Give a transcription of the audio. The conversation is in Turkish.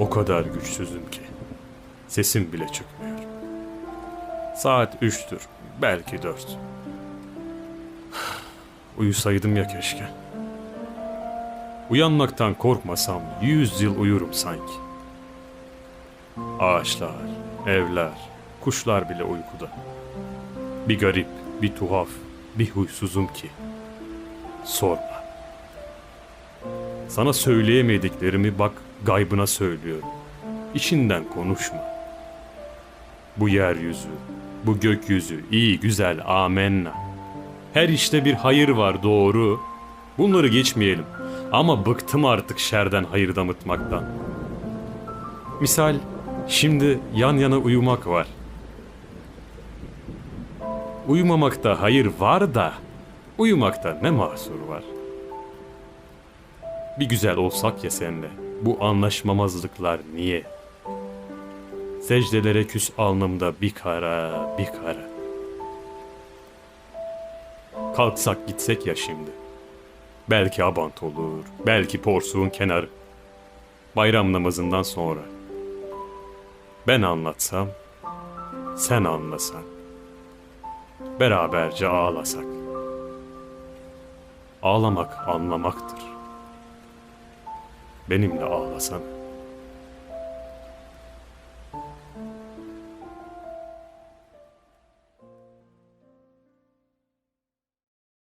O kadar güçsüzüm ki sesim bile çıkmıyor. Saat üçtür, belki dört. Uyusaydım ya keşke. Uyanmaktan korkmasam yüz yıl uyurum sanki. Ağaçlar, evler, kuşlar bile uykuda. Bir garip, bir tuhaf, bir huysuzum ki. Sorma. Sana söyleyemediklerimi bak gaybına söylüyorum. İçinden konuşma. Bu yeryüzü, bu gökyüzü iyi güzel amenna. Her işte bir hayır var doğru. Bunları geçmeyelim. Ama bıktım artık şerden hayır damıtmaktan. Misal şimdi yan yana uyumak var. Uyumamakta hayır var da uyumakta ne mahsur var? Bir güzel olsak ya senle. Bu anlaşmamazlıklar niye? Secdelere küs alnımda bir kara, bir kara. Kalksak gitsek ya şimdi. Belki abant olur, belki porsuğun kenarı. Bayram namazından sonra. Ben anlatsam, sen anlasan. Beraberce ağlasak. Ağlamak anlamaktır. Benimle ağlasan.